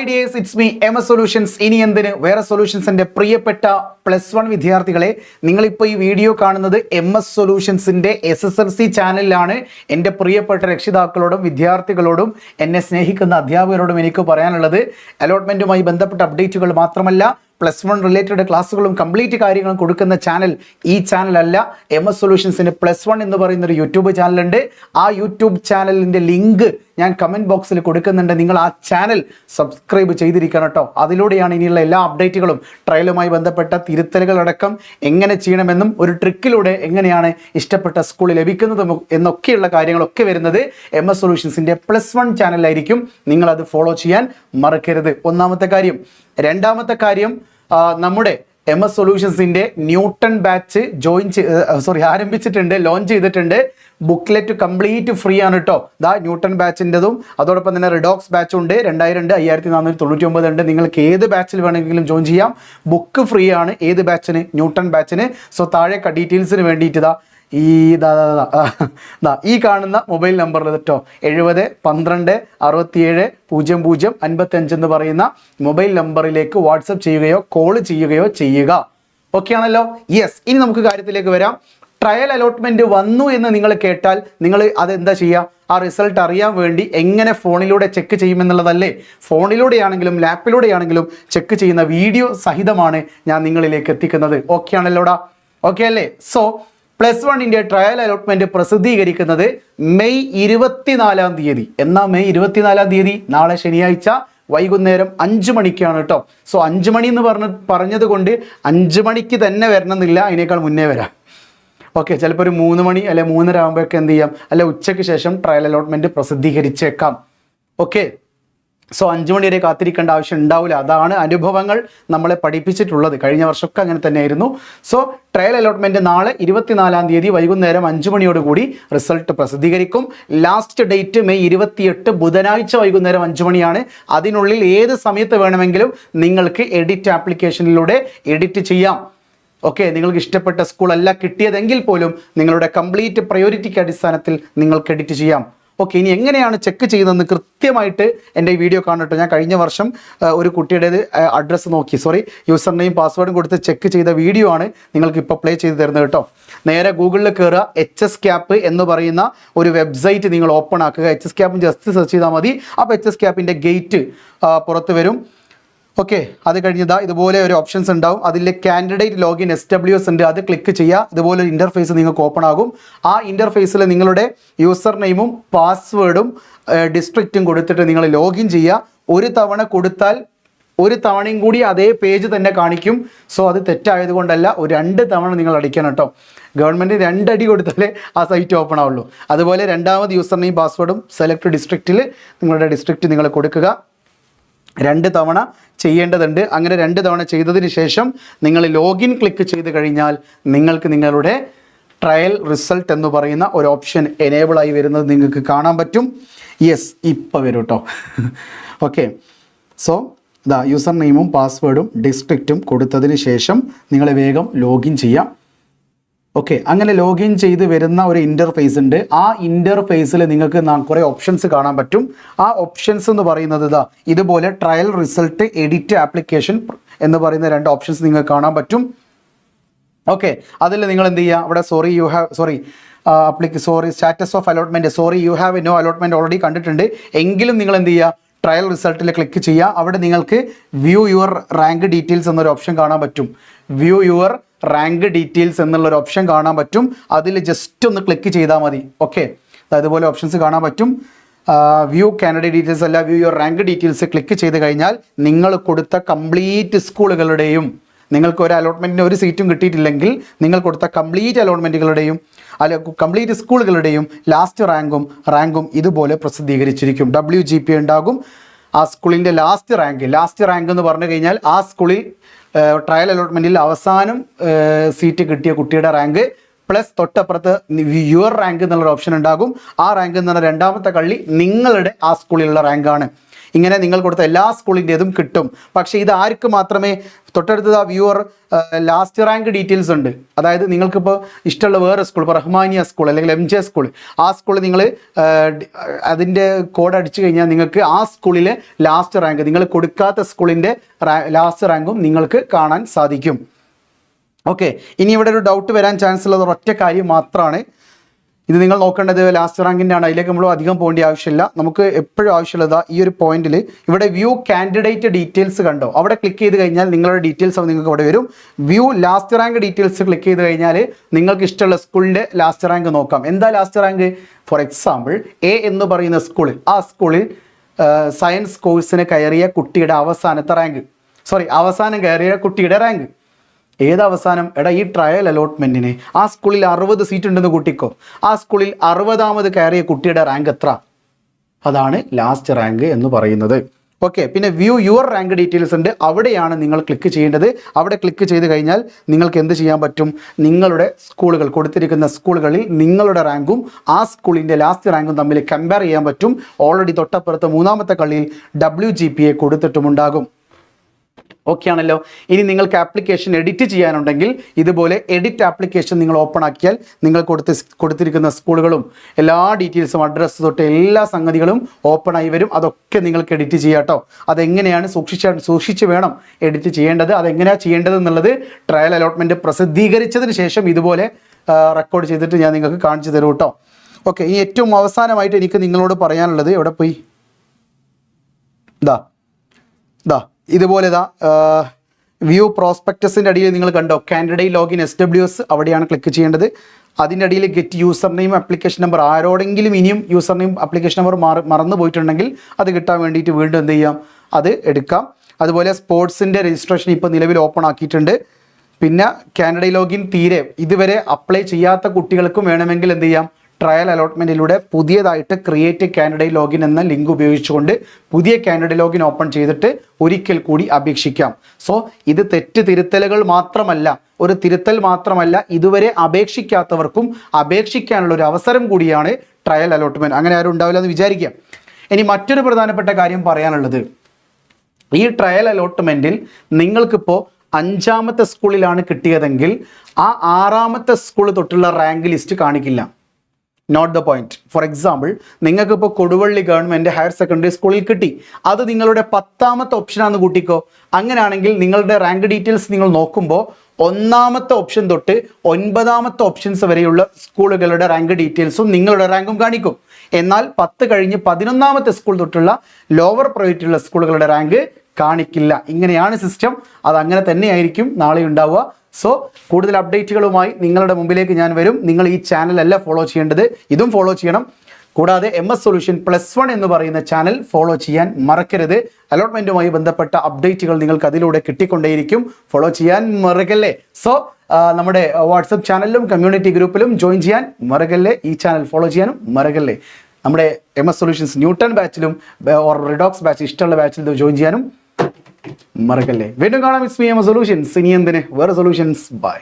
Hi dears it's me M S solutions ഇനി എന്തിന്? വേറെ സൊല്യൂഷൻസിന്റെ പ്രിയപ്പെട്ട പ്ലസ് വൺ വിദ്യാർത്ഥികളെ നിങ്ങളിപ്പോൾ ഈ വീഡിയോ കാണുന്നത് എം എസ് സൊല്യൂഷൻസിന്റെ എസ് എസ് എൽ സി ചാനലിലാണ് എന്റെ പ്രിയപ്പെട്ട രക്ഷിതാക്കളോടും വിദ്യാർത്ഥികളോടും എന്നെ സ്നേഹിക്കുന്ന അധ്യാപകരോടും എനിക്ക് പറയാനുള്ളത്. അലോട്ട്മെന്റുമായി ബന്ധപ്പെട്ട അപ്ഡേറ്റുകൾ മാത്രമല്ല പ്ലസ് വൺ റിലേറ്റഡ് ക്ലാസ്സുകളും കംപ്ലീറ്റ് കാര്യങ്ങളും കൊടുക്കുന്ന ചാനൽ ഈ ചാനലല്ല. എം എസ് സൊല്യൂഷൻസിന് പ്ലസ് വൺ എന്ന് പറയുന്ന ഒരു യൂട്യൂബ് ചാനലുണ്ട്. ആ യൂട്യൂബ് ചാനലിന്റെ ലിങ്ക് ഞാൻ കമന്റ് ബോക്സിൽ കൊടുക്കുന്നുണ്ട്. നിങ്ങൾ ആ ചാനൽ സബ്സ്ക്രൈബ് ചെയ്തിരിക്കണം കേട്ടോ അതിലൂടെയാണ് ഇനിയുള്ള എല്ലാ അപ്ഡേറ്റുകളും ട്രയലുമായി ബന്ധപ്പെട്ട തിരുത്തലുകളടക്കം എങ്ങനെ ചെയ്യണമെന്നും ഒരു ട്രിക്കിലൂടെ എങ്ങനെയാണ് ഇഷ്ടപ്പെട്ട സ്കൂൾ ലഭിക്കുന്നതും എന്നൊക്കെയുള്ള കാര്യങ്ങളൊക്കെ വരുന്നത് എം എസ് സൊല്യൂഷൻസിന്റെ പ്ലസ് വൺ ചാനലായിരിക്കും. നിങ്ങളത് ഫോളോ ചെയ്യാൻ മറക്കരുത്. ഒന്നാമത്തെ കാര്യം രണ്ടാമത്തെ കാര്യം നമ്മുടെ എം എസ് സൊല്യൂഷൻസിന്റെ ന്യൂട്ടൺ ബാച്ച് ജോയിൻ സോറി ആരംഭിച്ചിട്ടുണ്ട് ലോഞ്ച് ചെയ്തിട്ടുണ്ട്. ബുക്ക്ലെറ്റ് കംപ്ലീറ്റ് ഫ്രീ ആണ് കേട്ടോ ദാ ന്യൂട്ടൺ ബാച്ചിന്റെതും അതോടൊപ്പം തന്നെ റിഡോക്സ് ബാച്ച് ഉണ്ട്. രണ്ടായിരം ഉണ്ട് അയ്യായിരത്തി നാനൂറ്റി തൊണ്ണൂറ്റി ഒമ്പത് ഉണ്ട്. നിങ്ങൾക്ക് ഏത് ബാച്ചിൽ വേണമെങ്കിലും ജോയിൻ ചെയ്യാം. ബുക്ക് ഫ്രീ ആണ്. ഏത് ബാച്ചിന് ന്യൂട്ടൺ ബാച്ചിന് സോ താഴെ ഡീറ്റെയിൽസിന് വേണ്ടിയിട്ട് ഇതാ ഈ ഈ കാണുന്ന മൊബൈൽ നമ്പറിൽ കേട്ടോ എഴുപത് പന്ത്രണ്ട് അറുപത്തിയേഴ് പൂജ്യം പൂജ്യം അൻപത്തഞ്ച് എന്ന് പറയുന്ന മൊബൈൽ നമ്പറിലേക്ക് വാട്സപ്പ് ചെയ്യുകയോ കോൾ ചെയ്യുകയോ ചെയ്യുക. ഓക്കെ ആണല്ലോ? യെസ് ഇനി നമുക്ക് കാര്യത്തിലേക്ക് വരാം. ട്രയൽ അലോട്ട്മെന്റ് വന്നു എന്ന് നിങ്ങൾ കേട്ടാൽ നിങ്ങൾ അതെന്താ ചെയ്യുക ആ റിസൾട്ട് അറിയാൻ വേണ്ടി എങ്ങനെ ഫോണിലൂടെ ചെക്ക് ചെയ്യുമെന്നുള്ളതല്ലേ? ഫോണിലൂടെയാണെങ്കിലും ലാപ്പിലൂടെയാണെങ്കിലും ചെക്ക് ചെയ്യുന്ന വീഡിയോ സഹിതമാണ് ഞാൻ നിങ്ങളിലേക്ക് എത്തിക്കുന്നത്. ഓക്കെ ആണല്ലോടാ? ഓക്കെ അല്ലേ? സോ പ്ലസ് വണ്ണിന്റെ ട്രയൽ അലോട്ട്മെന്റ് പ്രസിദ്ധീകരിക്കുന്നത് മെയ് ഇരുപത്തിനാലാം തീയതി. എന്നാ മെയ് ഇരുപത്തിനാലാം തീയതി? നാളെ ശനിയാഴ്ച വൈകുന്നേരം അഞ്ച് മണിക്കാണ് കേട്ടോ സോ അഞ്ച് മണി എന്ന് പറഞ്ഞ പറഞ്ഞത് കൊണ്ട് അഞ്ച് മണിക്ക് തന്നെ വരണമെന്നില്ല അതിനേക്കാൾ മുന്നേ വരാം. ഓക്കെ ചിലപ്പോൾ ഒരു മൂന്ന് മണി അല്ലെ മൂന്നര ആകുമ്പോഴൊക്കെ എന്ത് ചെയ്യാം? അല്ലെ ഉച്ചയ്ക്ക് ശേഷം ട്രയൽ അലോട്ട്മെന്റ് പ്രസിദ്ധീകരിച്ചേക്കാം. ഓക്കെ. സോ അഞ്ചു മണി വരെ കാത്തിരിക്കേണ്ട ആവശ്യം ഉണ്ടാവില്ല. അതാണ് അനുഭവങ്ങൾ നമ്മളെ പഠിപ്പിച്ചിട്ടുള്ളത്. കഴിഞ്ഞ വർഷമൊക്കെ അങ്ങനെ തന്നെയായിരുന്നു. സോ ട്രയൽ അലോട്ട്മെന്റ് നാളെ ഇരുപത്തിനാലാം തീയതി വൈകുന്നേരം അഞ്ചു മണിയോടുകൂടി റിസൾട്ട് പ്രസിദ്ധീകരിക്കും. ലാസ്റ്റ് ഡേറ്റ് മെയ് ഇരുപത്തിയെട്ട് ബുധനാഴ്ച വൈകുന്നേരം അഞ്ചു മണിയാണ്. അതിനുള്ളിൽ ഏത് സമയത്ത് വേണമെങ്കിലും നിങ്ങൾക്ക് എഡിറ്റ് ആപ്ലിക്കേഷനിലൂടെ എഡിറ്റ് ചെയ്യാം. ഓക്കെ നിങ്ങൾക്ക് ഇഷ്ടപ്പെട്ട സ്കൂളല്ല കിട്ടിയതെങ്കിൽ പോലും നിങ്ങളുടെ കംപ്ലീറ്റ് പ്രയോറിറ്റിക്ക് അടിസ്ഥാനത്തിൽ നിങ്ങൾക്ക് എഡിറ്റ് ചെയ്യാം. ഓക്കെ ഇനി എങ്ങനെയാണ് ചെക്ക് ചെയ്യുന്നതെന്ന് കൃത്യമായിട്ട് എന്റെ ഈ വീഡിയോ കാണട്ടെ. ഞാൻ കഴിഞ്ഞ വർഷം ഒരു കുട്ടിയുടേത് അഡ്രസ്സ് നോക്കി. സോറി യൂസർ നെയിം പാസ്വേഡും കൊടുത്ത് ചെക്ക് ചെയ്ത വീഡിയോ ആണ് നിങ്ങൾക്ക് ഇപ്പോൾ പ്ലേ ചെയ്ത് തരുന്നത് കേട്ടോ. നേരെ ഗൂഗിളിൽ കയറുക എച്ച് എസ് ക്യാപ്പ് എന്ന് പറയുന്ന ഒരു വെബ്സൈറ്റ് നിങ്ങൾ ഓപ്പൺ ആക്കുക. H S cap just search ചെയ്താൽ മതി. അപ്പോൾ എച്ച് എസ് ക്യാപ്പിന്റെ ഗേറ്റ് പുറത്ത് വരും. ഓക്കെ അത് കഴിഞ്ഞതാ ഇതുപോലെ ഒരു ഓപ്ഷൻസ് ഉണ്ടാവും. അതിൽ candidate login S W S ഉണ്ട്. അത് ക്ലിക്ക് ചെയ്യുക ഇതുപോലെ ഒരു ഇന്റർഫേസ് നിങ്ങൾക്ക് ഓപ്പൺ ആകും. ആ ഇന്റർഫേസിൽ നിങ്ങളുടെ യൂസർ നെയിമും പാസ്വേഡും ഡിസ്ട്രിക്റ്റും കൊടുത്തിട്ട് നിങ്ങൾ ലോഗിൻ ചെയ്യുക ഒരു തവണ കൊടുത്താൽ ഒരു തവണയും കൂടി അതേ പേജ് തന്നെ കാണിക്കും. സോ അത് തെറ്റായതുകൊണ്ടല്ല ഒരു രണ്ട് തവണ നിങ്ങൾ അടിക്കണം കേട്ടോ ഗവൺമെന്റ് രണ്ടടി കൊടുത്താലേ ആ സൈറ്റ് ഓപ്പൺ ആവുള്ളൂ. അതുപോലെ രണ്ടാമത് യൂസർ നെയിം പാസ്വേഡും സെലക്ട് ഡിസ്ട്രിക്റ്റിൽ നിങ്ങളുടെ ഡിസ്ട്രിക്റ്റ് നിങ്ങൾ കൊടുക്കുക. രണ്ട് തവണ ചെയ്യേണ്ടതുണ്ട്. അങ്ങനെ രണ്ട് തവണ ചെയ്തതിന് ശേഷം നിങ്ങൾ ലോഗിൻ ക്ലിക്ക് ചെയ്ത് കഴിഞ്ഞാൽ നിങ്ങൾക്ക് നിങ്ങളുടെ ട്രയൽ റിസൾട്ട് എന്ന് പറയുന്ന ഒരു ഓപ്ഷൻ എനേബിൾ ആയി വരുന്നത് നിങ്ങൾക്ക് കാണാൻ പറ്റും. യെസ് ഇപ്പം വരും കേട്ടോ ഓക്കെ സോ ഇതാ യൂസർ നെയിമും പാസ്വേഡും ഡിസ്ട്രിക്റ്റും കൊടുത്തതിന് ശേഷം നിങ്ങളെ വേഗം ലോഗിൻ ചെയ്യാം. ഓക്കെ അങ്ങനെ ലോഗിൻ ചെയ്ത് വരുന്ന ഒരു ഇന്റർഫേസ് ഉണ്ട്. ആ ഇന്റർഫേസിൽ നിങ്ങൾക്ക് കുറെ ഓപ്ഷൻസ് കാണാൻ പറ്റും. ആ ഓപ്ഷൻസ് എന്ന് പറയുന്നത് ഇതാ ഇതുപോലെ ട്രയൽ റിസൾട്ട് എഡിറ്റ് ആപ്ലിക്കേഷൻ എന്ന് പറയുന്ന രണ്ട് ഓപ്ഷൻസ് നിങ്ങൾക്ക് കാണാൻ പറ്റും. ഓക്കെ അതിൽ നിങ്ങൾ എന്ത് ചെയ്യുക? അവിടെ sorry you have sorry അപ്ലിക്ക് sorry status of allotment sorry you have no allotment already കണ്ടിട്ടുണ്ട്. എങ്കിലും നിങ്ങൾ എന്ത് ചെയ്യുക? ട്രയൽ റിസൾട്ടിൽ ക്ലിക്ക് ചെയ്യുക. അവിടെ നിങ്ങൾക്ക് വ്യൂ യുവർ റാങ്ക് ഡീറ്റെയിൽസ് എന്നൊരു ഓപ്ഷൻ കാണാൻ പറ്റും. വ്യൂ യുവർ റാങ്ക് ഡീറ്റെയിൽസ് എന്നുള്ള ഒരു ഓപ്ഷൻ കാണാൻ പറ്റും. അതിൽ ജസ്റ്റ് ഒന്ന് ക്ലിക്ക് ചെയ്താൽ മതി. ഓക്കെ അതുപോലെ ഓപ്ഷൻസ് കാണാൻ പറ്റും. വ്യൂ കാൻഡിഡേറ്റ് ഡീറ്റെയിൽസ് അല്ല view your rank details click ചെയ്ത് കഴിഞ്ഞാൽ നിങ്ങൾ കൊടുത്ത കംപ്ലീറ്റ് സ്കൂളുകളുടെയും നിങ്ങൾക്ക് ഒരു അലോട്ട്മെന്റിന് ഒരു സീറ്റും കിട്ടിയിട്ടില്ലെങ്കിൽ നിങ്ങൾ കൊടുത്ത കംപ്ലീറ്റ് അലോട്ട്മെന്റുകളുടെയും അല്ല കംപ്ലീറ്റ് സ്കൂളുകളുടെയും ലാസ്റ്റ് റാങ്കും റാങ്കും ഇതുപോലെ പ്രസിദ്ധീകരിച്ചിരിക്കും. ഡബ്ല്യു ജി പി ഉണ്ടാകും. ആ സ്കൂളിന്റെ ലാസ്റ്റ് റാങ്ക് ലാസ്റ്റ് റാങ്ക് എന്ന് പറഞ്ഞു കഴിഞ്ഞാൽ ആ സ്കൂളിൽ ട്രയൽ അലോട്ട്മെന്റിൽ അവസാനം സീറ്റ് കിട്ടിയ കുട്ടിയുടെ റാങ്ക് പ്ലസ് തൊട്ടപ്പുറത്ത് യുവർ റാങ്ക് എന്നുള്ളൊരു ഓപ്ഷൻ ഉണ്ടാകും. ആ റാങ്ക് എന്ന് പറഞ്ഞാൽ രണ്ടാമത്തെ കള്ളി നിങ്ങളുടെ ആ സ്കൂളിലുള്ള റാങ്കാണ് ഇങ്ങനെ നിങ്ങൾ കൊടുത്ത എല്ലാ സ്കൂളിന്റെതും കിട്ടും. പക്ഷേ ഇത് ആർക്ക് മാത്രമേ? തൊട്ടടുത്തത് view your last rank details ഉണ്ട്. അതായത് നിങ്ങൾക്കിപ്പോൾ ഇഷ്ടമുള്ള വേറെ സ്കൂൾ ഇപ്പോൾ റഹ്മാനിയ സ്കൂൾ അല്ലെങ്കിൽ എം ജെ സ്കൂൾ ആ സ്കൂൾ നിങ്ങൾ അതിന്റെ കോഡ് അടിച്ചു കഴിഞ്ഞാൽ നിങ്ങൾക്ക് ആ സ്കൂളിലെ ലാസ്റ്റ് റാങ്ക് നിങ്ങൾ കൊടുക്കാത്ത സ്കൂളിന്റെ ലാസ്റ്റ് റാങ്കും നിങ്ങൾക്ക് കാണാൻ സാധിക്കും. ഓക്കെ ഇനി ഇവിടെ ഒരു ഡൗട്ട് വരാൻ ചാൻസ് ഉള്ളത് ഒറ്റ കാര്യം മാത്രമാണ് ഇത് നിങ്ങൾ നോക്കേണ്ടത് ലാസ്റ്റ് റാങ്കിന്റെ ആണ് അതിലേക്ക് നമ്മൾ അധികം പോകേണ്ട ആവശ്യമില്ല. നമുക്ക് എപ്പോഴും ആവശ്യമുള്ളത് ഈ ഒരു പോയിന്റിൽ ഇവിടെ വ്യൂ കാൻഡിഡേറ്റ് ഡീറ്റെയിൽസ് കണ്ടോ? അവിടെ ക്ലിക്ക് ചെയ്ത് കഴിഞ്ഞാൽ നിങ്ങളുടെ ഡീറ്റെയിൽസ് നിങ്ങൾക്ക് അവിടെ വരും. View last rank details click ചെയ്ത് കഴിഞ്ഞാൽ നിങ്ങൾക്ക് ഇഷ്ടമുള്ള സ്കൂളിന്റെ ലാസ്റ്റ് റാങ്ക് നോക്കാം. എന്താ last rank for example A എന്ന് പറയുന്ന സ്കൂളിൽ ആ സ്കൂളിൽ സയൻസ് കോഴ്സിന് കയറിയ കുട്ടിയുടെ അവസാനത്തെ റാങ്ക് സോറി അവസാനം കയറിയ കുട്ടിയുടെ റാങ്ക് ഏത് അവസാനം എടാ ഈ ട്രയൽ അലോട്ട്മെന്റിന് ആ സ്കൂളിൽ അറുപത് സീറ്റ് ഉണ്ടെന്ന് കുട്ടിക്കോ. ആ സ്കൂളിൽ അറുപതാമത് കയറിയ കുട്ടിയുടെ റാങ്ക് എത്ര? അതാണ് ലാസ്റ്റ് റാങ്ക് എന്ന് പറയുന്നത്. ഓക്കെ പിന്നെ വ്യൂ യുവർ റാങ്ക് ഡീറ്റെയിൽസ് ഉണ്ട്. അവിടെയാണ് നിങ്ങൾ ക്ലിക്ക് ചെയ്യേണ്ടത്. അവിടെ ക്ലിക്ക് ചെയ്ത് കഴിഞ്ഞാൽ നിങ്ങൾക്ക് എന്ത് ചെയ്യാൻ പറ്റും? നിങ്ങളുടെ സ്കൂളുകൾ കൊടുത്തിരിക്കുന്ന സ്കൂളുകളിൽ നിങ്ങളുടെ റാങ്കും ആ സ്കൂളിന്റെ ലാസ്റ്റ് റാങ്കും തമ്മിൽ കമ്പയർ ചെയ്യാൻ പറ്റും. ഓൾറെഡി തൊട്ടപ്പുറത്ത് മൂന്നാമത്തെ കളിയിൽ ഡബ്ല്യു കൊടുത്തിട്ടുമുണ്ടാകും. ഓക്കെ ആണല്ലോ ഇനി നിങ്ങൾക്ക് ആപ്ലിക്കേഷൻ എഡിറ്റ് ചെയ്യാനുണ്ടെങ്കിൽ ഇതുപോലെ എഡിറ്റ് ആപ്ലിക്കേഷൻ നിങ്ങൾ ഓപ്പൺ ആക്കിയാൽ നിങ്ങൾ കൊടുത്ത് കൊടുത്തിരിക്കുന്ന സ്കൂളുകളും എല്ലാ ഡീറ്റെയിൽസും അഡ്രസ്സ് തൊട്ട് എല്ലാ സംഗതികളും ഓപ്പൺ ആയി വരും. അതൊക്കെ നിങ്ങൾക്ക് എഡിറ്റ് ചെയ്യാം കേട്ടോ അതെങ്ങനെയാണ് സൂക്ഷിച്ച സൂക്ഷിച്ച് വേണം എഡിറ്റ് ചെയ്യേണ്ടത്. അതെങ്ങനെയാണ് ചെയ്യേണ്ടത് എന്നുള്ളത് ട്രയൽ അലോട്ട്മെന്റ് പ്രസിദ്ധീകരിച്ചതിന് ശേഷം ഇതുപോലെ റെക്കോർഡ് ചെയ്തിട്ട് ഞാൻ നിങ്ങൾക്ക് കാണിച്ചു തരും കേട്ടോ ഓക്കെ ഈ ഏറ്റവും അവസാനമായിട്ട് എനിക്ക് നിങ്ങളോട് പറയാനുള്ളത് എവിടെ പോയി? ഇതാ ഇതാ ഇതുപോലെ ഇതാ വ്യൂ പ്രോസ്പെക്ടസിന്റെ അടിയിൽ നിങ്ങൾ കണ്ടോ? Candidate login S W S അവിടെയാണ് ക്ലിക്ക് ചെയ്യേണ്ടത്. അതിന്റെ അടിയിൽ get user name application number ആരോടെങ്കിലും ഇനിയും യൂസർ നെയിം അപ്ലിക്കേഷൻ നമ്പർ മാറി മറന്നു പോയിട്ടുണ്ടെങ്കിൽ അത് കിട്ടാൻ വേണ്ടിയിട്ട് വീണ്ടും എന്ത് ചെയ്യാം? അത് എടുക്കാം. അതുപോലെ സ്പോർട്സിന്റെ രജിസ്ട്രേഷൻ ഇപ്പോൾ നിലവിൽ ഓപ്പൺ ആക്കിയിട്ടുണ്ട്. പിന്നെ കാൻഡിഡേറ്റ് ലോഗിൻ തീരെ ഇതുവരെ അപ്ലൈ ചെയ്യാത്ത കുട്ടികൾക്കും വേണമെങ്കിൽ എന്ത് ചെയ്യാം? ട്രയൽ അലോട്ട്മെന്റിലൂടെ പുതിയതായിട്ട് ക്രിയേറ്റ് കാൻഡിഡേറ്റ് ലോഗിൻ എന്ന ലിങ്ക് ഉപയോഗിച്ചുകൊണ്ട് പുതിയ കാൻഡിഡേറ്റ് ലോഗിൻ ഓപ്പൺ ചെയ്തിട്ട് ഒരിക്കൽ കൂടി അപേക്ഷിക്കാം. സോ ഇത് തെറ്റ് തിരുത്തലുകൾ മാത്രമല്ല ഒരു തിരുത്തൽ മാത്രമല്ല ഇതുവരെ അപേക്ഷിക്കാത്തവർക്കും അപേക്ഷിക്കാനുള്ള ഒരു അവസരം കൂടിയാണ് ട്രയൽ അലോട്ട്മെന്റ് അങ്ങനെ ആരും ഉണ്ടാവില്ല എന്ന് വിചാരിക്കാം ഇനി മറ്റൊരു പ്രധാനപ്പെട്ട കാര്യം പറയാനുള്ളത്. ഈ ട്രയൽ അലോട്ട്മെന്റിൽ നിങ്ങൾക്കിപ്പോൾ അഞ്ചാമത്തെ സ്കൂളിലാണ് കിട്ടിയതെങ്കിൽ ആ ആറാമത്തെ സ്കൂൾ തൊട്ടുള്ള റാങ്ക് ലിസ്റ്റ് കാണിക്കില്ല. Note the point for example നിങ്ങൾക്ക് ഇപ്പോൾ കൊടുവള്ളി ഗവൺമെന്റ് ഹയർ സെക്കൻഡറി സ്കൂളിൽ കിട്ടി. അത് നിങ്ങളുടെ പത്താമത്തെ ഓപ്ഷനാണെന്ന് കൂട്ടിക്കോ. അങ്ങനെയാണെങ്കിൽ നിങ്ങളുടെ റാങ്ക് ഡീറ്റെയിൽസ് നിങ്ങൾ നോക്കുമ്പോൾ ഒന്നാമത്തെ ഓപ്ഷൻ തൊട്ട് ഒൻപതാമത്തെ ഓപ്ഷൻസ് വരെയുള്ള സ്കൂളുകളുടെ റാങ്ക് ഡീറ്റെയിൽസും നിങ്ങളുടെ റാങ്കും കാണിക്കും. എന്നാൽ പത്ത് കഴിഞ്ഞ് പതിനൊന്നാമത്തെ സ്കൂൾ തൊട്ടുള്ള ലോവർ പ്രൈവറ്റുള്ള സ്കൂളുകളുടെ റാങ്ക് കാണിക്കില്ല. ഇങ്ങനെയാണ് സിസ്റ്റം അത് അങ്ങനെ തന്നെയായിരിക്കും നാളെ ഉണ്ടാവുക. സോ കൂടുതൽ അപ്ഡേറ്റുകളുമായി നിങ്ങളുടെ മുമ്പിലേക്ക് ഞാൻ വരും. നിങ്ങൾ ഈ ചാനലല്ല ഫോളോ ചെയ്യേണ്ടത്. ഇതും ഫോളോ ചെയ്യണം. കൂടാതെ M S solution plus one എന്ന് പറയുന്ന ചാനൽ ഫോളോ ചെയ്യാൻ മറക്കരുത്. അലോട്ട്മെന്റുമായി ബന്ധപ്പെട്ട അപ്ഡേറ്റുകൾ നിങ്ങൾക്ക് അതിലൂടെ കിട്ടിക്കൊണ്ടേയിരിക്കും. ഫോളോ ചെയ്യാൻ മറക്കല്ലേ? സോ നമ്മുടെ വാട്സപ്പ് ചാനലിലും കമ്മ്യൂണിറ്റി ഗ്രൂപ്പിലും ജോയിൻ ചെയ്യാൻ മറക്കല്ലേ? ഈ ചാനൽ ഫോളോ ചെയ്യാനും മറക്കല്ലേ? നമ്മുടെ എം എസ് സൊല്യൂഷൻസ് ന്യൂട്ടൺ ബാച്ചിലും ഓർ റിഡോക്സ് ബാച്ച് ഇഷ്ടമുള്ള ബാച്ചിൽ ജോയിൻ ചെയ്യാനും മറക്കല്ലേ. വീണ്ടും കാണാം. ഇറ്റ്സ് എം സൊല്യൂഷൻസ് ഇനി എന്തിന്? വേറെ സൊല്യൂഷൻസ് ബൈ